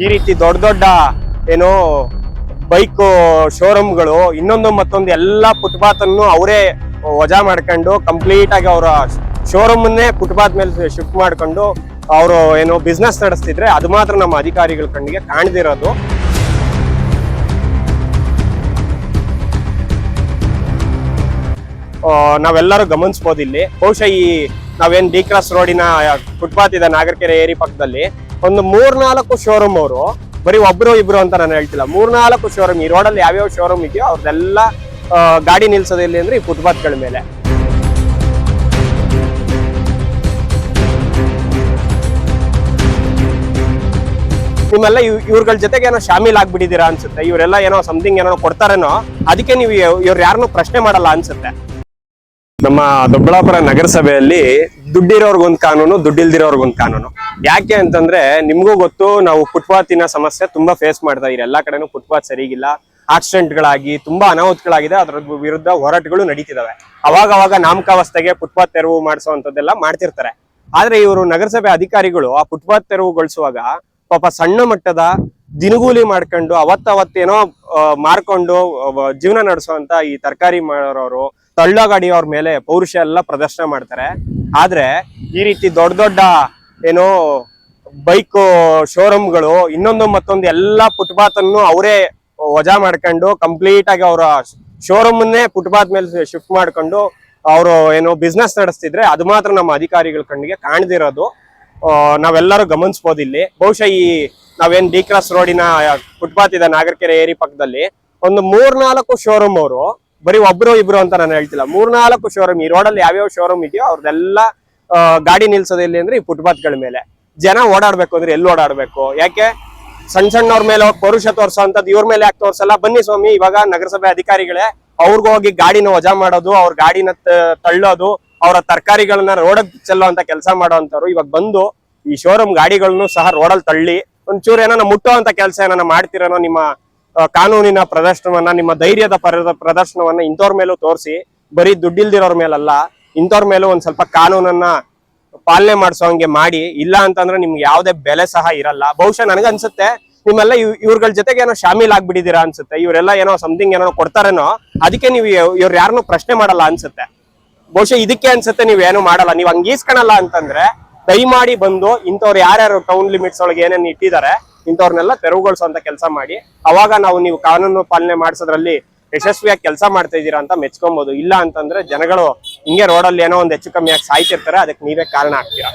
ಈ ರೀತಿ ದೊಡ್ಡ ದೊಡ್ಡ ಏನು ಬೈಕ್ ಶೋರೂಮ್ಗಳು ಇನ್ನೊಂದು ಮತ್ತೊಂದು ಎಲ್ಲ ಫುಟ್ಪಾತ್ ಅನ್ನು ಅವರೇ ವಜಾ ಮಾಡ್ಕೊಂಡು ಕಂಪ್ಲೀಟ್ ಆಗಿ ಅವರ ಶೋರೂಮನ್ನೇ ಫುಟ್ಪಾತ್ ಮೇಲೆ ಶಿಫ್ಟ್ ಮಾಡ್ಕೊಂಡು ಅವರು ಏನು ಬಿಸ್ನೆಸ್ ನಡೆಸ್ತಿದ್ರೆ ಅದು ಮಾತ್ರ ನಮ್ಮ ಅಧಿಕಾರಿಗಳ ಕಣ್ಣಿಗೆ ಕಾಣದಿರೋದು. ನಾವೆಲ್ಲರೂ ಗಮನಿಸ್ಬೋದು ಇಲ್ಲಿ. ಬಹುಶಃ ಈ ನಾವೇನು ಡಿ ಕ್ರಾಸ್ ರೋಡಿನ ಫುಟ್ಪಾತ್ ಇದೆ ನಾಗರಕೆರೆ ಏರಿ ಪಕ್ಕದಲ್ಲಿ. ಒಂದು ಮೂರ್ನಾಲ್ಕು ಶೋರೂಮ್ ಅವರು. ಬರೀ ಒಬ್ರು ಇಬ್ರು ಅಂತ ನಾನು ಹೇಳ್ತಿಲ್ಲ. ಮೂರ್ನಾಲ್ಕು ಶೋರೂಮ್ ಈ ರೋಡಲ್ಲಿ ಯಾವ್ಯಾವ ಶೋರೂಮ್ ಇದೆಯೋ ಅವ್ರದ್ದೆಲ್ಲ ಆ, ಗಾಡಿ ನಿಲ್ಸೋದು ಇಲ್ಲಿ ಅಂದ್ರೆ ಈ ಫುಟ್ಪಾತ್ಗಳ ಮೇಲೆ. ನಿಮ್ಮೆಲ್ಲ ಇವ್- ಇವ್ರಗಳ ಜೊತೆಗೆ ಏನೋ ಶಾಮೀಲ್ ಆಗ್ಬಿಟ್ಟಿದ್ದೀರಾ ಅನ್ಸುತ್ತೆ. ಇವರೆಲ್ಲ ಏನೋ ಸಮಥಿಂಗ್ ಏನೋ ಕೊಡ್ತಾರೇನೋ ಅದಕ್ಕೆ ನೀವು ಇವ್ರು ಯಾರನ್ನೂ ಪ್ರಶ್ನೆ ಮಾಡಲ್ಲ ಅನ್ಸುತ್ತೆ. ನಮ್ಮ ದೊಡ್ಡಬಳ್ಳಾಪುರ ನಗರಸಭೆಯಲ್ಲಿ ದುಡ್ಡಿರೋರ್ಗೊಂದು ಕಾನೂನು ದುಡ್ಡಿಲ್ದಿರೋರ್ಗೊಂದು ಕಾನೂನು. ಯಾಕೆ ಅಂತಂದ್ರೆ ನಿಮ್ಗೂ ಗೊತ್ತು ನಾವು ಫುಟ್ಪಾತಿನ ಸಮಸ್ಯೆ ತುಂಬಾ ಫೇಸ್ ಮಾಡ್ತಾ ಇದ್ದೀವಿ ಎಲ್ಲಾ ಕಡೆನೂ ಫುಟ್ಪಾತ್ ಸರಿಗಿಲ್ಲ. ಆಕ್ಸಿಡೆಂಟ್ಗಳಾಗಿ ತುಂಬಾ ಅನಾಹುತಗಳಾಗಿದೆ. ಅದರ ವಿರುದ್ಧ ಹೋರಾಟಗಳು ನಡೀತಿದಾವೆ. ಅವಾಗ ಅವಾಗ ನಾಮಕಾವಸ್ಥೆಗೆ ಫುಟ್ಪಾತ್ ತೆರವು ಮಾಡಿಸುವಂತದ್ದೆಲ್ಲ ಮಾಡ್ತಿರ್ತಾರೆ. ಆದ್ರೆ ಇವರು ನಗರಸಭೆ ಅಧಿಕಾರಿಗಳು ಆ ಫುಟ್ಪಾತ್ ತೆರವುಗೊಳಿಸುವಾಗ ಪಾಪ ಸಣ್ಣ ಮಟ್ಟದ ದಿನಗೂಲಿ ಮಾಡ್ಕೊಂಡು ಅವತ್ತವತ್ತೇನೋ ಆ, ಮಾರ್ಕೊಂಡು ಜೀವನ ನಡೆಸುವಂತ ಈ ತರಕಾರಿ ಮಾರೋರು ತಳ್ಳ ಗಾಡಿ ಅವ್ರ ಮೇಲೆ ಪೌರುಷ ಎಲ್ಲ ಪ್ರದರ್ಶನ ಮಾಡ್ತಾರೆ. ಆದ್ರೆ ಈ ರೀತಿ ದೊಡ್ಡ ದೊಡ್ಡ ಏನು ಬೈಕ್ ಶೋರೂಮ್ಗಳು, ಇನ್ನೊಂದು ಮತ್ತೊಂದು ಎಲ್ಲಾ ಫುಟ್ಪಾತ್ ಅನ್ನು ಅವರೇ ವಜಾ ಮಾಡ್ಕೊಂಡು ಕಂಪ್ಲೀಟ್ ಆಗಿ ಅವರ ಶೋರೂಮನ್ನೇ ಫುಟ್ಪಾತ್ ಮೇಲೆ ಶಿಫ್ಟ್ ಮಾಡ್ಕೊಂಡು ಅವರು ಏನು ಬಿಸ್ನೆಸ್ ನಡೆಸ್ತಿದ್ರೆ ಅದು ಮಾತ್ರ ನಮ್ಮ ಅಧಿಕಾರಿಗಳ ಕಣ್ಣಿಗೆ ಕಾಣದಿರೋದು. ನಾವೆಲ್ಲರೂ ಗಮನಿಸಬಹುದು ಇಲ್ಲಿ. ಬಹುಶಃ ಈ ನಾವೇನ್ ಡಿ ಕ್ರಾಸ್ ರೋಡಿನ ಫುಟ್ಪಾತ್ ಇದೆ ನಾಗರಕೆರೆ ಏರಿ ಪಕ್ಕದಲ್ಲಿ. ಒಂದು ಮೂರ್ನಾಲ್ಕು ಶೋರೂಮ್ ಅವರು ಬರೀ ಒಬ್ರು ಇಬ್ರು ಅಂತ ನಾನು ಹೇಳ್ತಿಲ್ಲ. ಮೂರ್ನಾಲ್ಕು ಶೋರೂಮ್ ಈ ರೋಡಲ್ಲಿ ಯಾವ್ಯಾವ ಶೋರೂಮ್ ಇದೆಯೋ ಅವ್ರದ್ದೆಲ್ಲ ಗಾಡಿ ನಿಲ್ಸೋದು ಎಲ್ಲಿ ಅಂದ್ರೆ ಈ ಫುಟ್ಪಾತ್ಗಳ ಮೇಲೆ. ಜನ ಓಡಾಡ್ಬೇಕು ಅಂದ್ರೆ ಎಲ್ಲಿ ಓಡಾಡ್ಬೇಕು? ಯಾಕೆ? ಸಣ್ಣ ಸಣ್ಣವ್ರ ಮೇಲೆ ಹೋಗಿ ಪೌರುಷ ತೋರ್ಸೋಂಥದ್ದು ಇವ್ರ ಮೇಲೆ ಯಾಕೆ ತೋರ್ಸಲ್ಲ? ಬನ್ನಿ ಸ್ವಾಮಿ, ಇವಾಗ ನಗರಸಭೆ ಅಧಿಕಾರಿಗಳೇ ಅವ್ರಿಗೋಗಿ ಗಾಡಿನ ವಜಾ ಮಾಡೋದು, ಅವ್ರ ಗಾಡಿನ ತಳ್ಳೋದು, ಅವರ ತರಕಾರಿಗಳನ್ನ ರೋಡಗ್ ಚೆಲ್ಲೋ ಅಂತ ಕೆಲಸ ಮಾಡೋವಂಥವ್ರು ಇವಾಗ ಬಂದು ಈ ಶೋರೂಮ್ ಗಾಡಿಗಳನ್ನು ಸಹ ರೋಡಲ್ಲಿ ತಳ್ಳಿ, ಒಂಚೂರು ಏನೋ ಮುಟ್ಟೋ ಅಂತ ಕೆಲಸ ಏನೋ ಮಾಡ್ತಿರೋನೋ ನಿಮ್ಮ ಕಾನೂನಿನ ಪ್ರದರ್ಶನವನ್ನ, ನಿಮ್ಮ ಧೈರ್ಯದ ಪರ- ಪ್ರದರ್ಶನವನ್ನ ಇಂಥವ್ರ ಮೇಲೂ ತೋರಿಸಿ. ಬರೀ ದುಡ್ಡಿಲ್ದಿರೋರ್ ಮೇಲಲ್ಲ, ಇಂಥವ್ರ ಮೇಲೂ ಒಂದ್ ಸ್ವಲ್ಪ ಕಾನೂನನ್ನ ಪಾಲನೆ ಮಾಡಿಸೋ ಹಂಗೆ ಮಾಡಿ. ಇಲ್ಲ ಅಂತಂದ್ರೆ ನಿಮ್ಗೆ ಯಾವ್ದೇ ಬೆಲೆ ಸಹ ಇರಲ್ಲ. ಬಹುಶಃ ನನಗನ್ಸುತ್ತೆ, ನಿಮ್ಮೆಲ್ಲ ಇವ್- ಇವ್ರಗಳ ಜೊತೆಗೆ ಏನೋ ಶಾಮೀಲ್ ಆಗ್ಬಿಟ್ಟಿದ್ದೀರಾ ಅನ್ಸುತ್ತೆ. ಇವರೆಲ್ಲ ಏನೋ ಸಮಥಿಂಗ್ ಏನೋ ಕೊಡ್ತಾರೇನೋ, ಅದಕ್ಕೆ ನೀವು ಇವ್ರ ಯಾರನ್ನೂ ಪ್ರಶ್ನೆ ಮಾಡಲ್ಲ ಅನ್ಸುತ್ತೆ. ಬಹುಶಃ ಇದಕ್ಕೆ ಅನ್ಸುತ್ತೆ ನೀವ್ ಏನು ಮಾಡಲ್ಲ. ನೀವ್ ಹಂಗೀಸ್ಕೊಳಲ್ಲ ಅಂತಂದ್ರೆ, ದಯಮಾಡಿ ಬಂದು ಇಂಥವ್ರು ಯಾರ್ಯಾರು ಟೌನ್ ಲಿಮಿಟ್ಸ್ ಒಳಗೆ ಏನೇನು ಇಟ್ಟಿದ್ದಾರೆ ಇಂಥವ್ರನ್ನೆಲ್ಲ ತೆರವುಗೊಳಿಸುವಂತ ಕೆಲಸ ಮಾಡಿ. ಅವಾಗ ನಾವು ನೀವು ಕಾನೂನು ಪಾಲನೆ ಮಾಡಿಸೋದ್ರಲ್ಲಿ ಯಶಸ್ವಿಯಾಗಿ ಕೆಲಸ ಮಾಡ್ತಾ ಇದ್ದೀರಾ ಅಂತ ಮೆಚ್ಕೊಬಹುದು ಇಲ್ಲ ಅಂತಂದ್ರೆ ಜನಗಳು ಹಿಂಗೆ ರೋಡಲ್ಲಿ ಏನೋ ಒಂದು ಹೆಚ್ಚು ಕಮ್ಮಿ ಆಗಿ ಸಾಯ್ತಿರ್ತಾರೆ. ಅದಕ್ಕೆ ನೀವೇ ಕಾರಣ ಆಗ್ತೀರಾ?